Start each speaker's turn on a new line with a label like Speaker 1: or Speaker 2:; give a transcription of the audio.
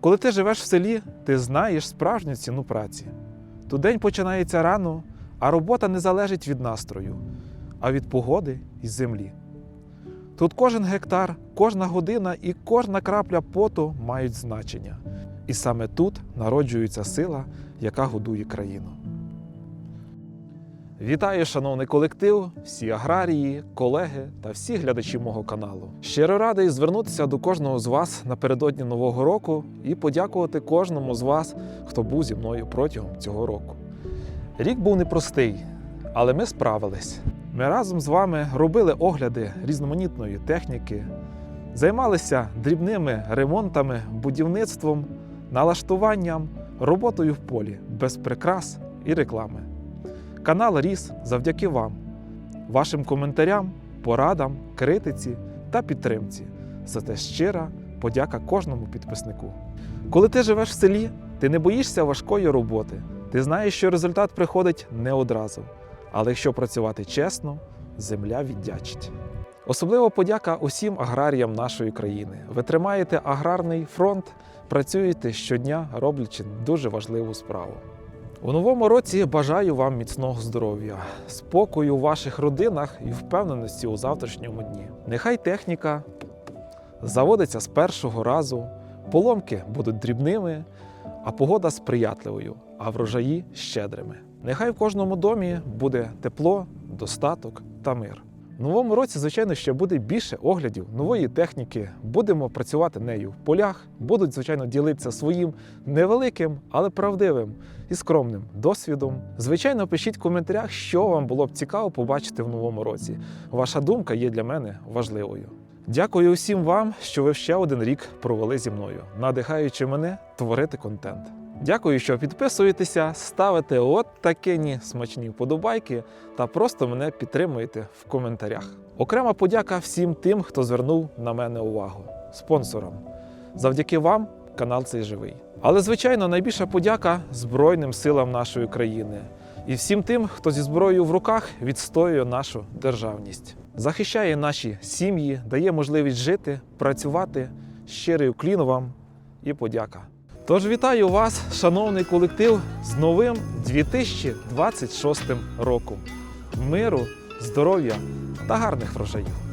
Speaker 1: Коли ти живеш в селі, ти знаєш справжню ціну праці. То день починається рано, а робота не залежить від настрою, а від погоди і землі. Тут кожен гектар, кожна година і кожна крапля поту мають значення. І саме тут народжується сила, яка годує країну. Вітаю, шановний колектив, всі аграрії, колеги та всі глядачі мого каналу. Щиро радий звернутися до кожного з вас напередодні нового року і подякувати кожному з вас, хто був зі мною протягом цього року. Рік був непростий, але ми справились. Ми разом з вами робили огляди різноманітної техніки, займалися дрібними ремонтами, будівництвом, налаштуванням, роботою в полі без прикрас і реклами. Канал ріс завдяки вам, вашим коментарям, порадам, критиці та підтримці. За те щира подяка кожному підписнику. Коли ти живеш в селі, ти не боїшся важкої роботи. Ти знаєш, що результат приходить не одразу. Але якщо працювати чесно, земля віддячить. Особливо подяка усім аграріям нашої країни. Ви тримаєте аграрний фронт, працюєте щодня, роблячи дуже важливу справу. У новому році бажаю вам міцного здоров'я, спокою у ваших родинах і впевненості у завтрашньому дні. Нехай техніка заводиться з першого разу, поломки будуть дрібними, а погода сприятливою, а врожаї щедрими. Нехай в кожному домі буде тепло, достаток та мир. Новому році, звичайно, ще буде більше оглядів нової техніки. Будемо працювати нею в полях, будуть, звичайно, ділитися своїм невеликим, але правдивим і скромним досвідом. Звичайно, пишіть в коментарях, що вам було б цікаво побачити в новому році. Ваша думка є для мене важливою. Дякую усім вам, що ви ще один рік провели зі мною, надихаючи мене творити контент. Дякую, що підписуєтеся, ставите от такі смачні вподобайки та просто мене підтримуєте в коментарях. Окрема подяка всім тим, хто звернув на мене увагу, спонсорам. Завдяки вам канал цей живий. Але, звичайно, найбільша подяка Збройним силам нашої країни і всім тим, хто зі зброєю в руках відстоює нашу державність, захищає наші сім'ї, дає можливість жити, працювати. Щирий уклін вам і подяка. Тож вітаю вас, шановний колектив, з новим 2026 роком. Миру, здоров'я та гарних врожаїв.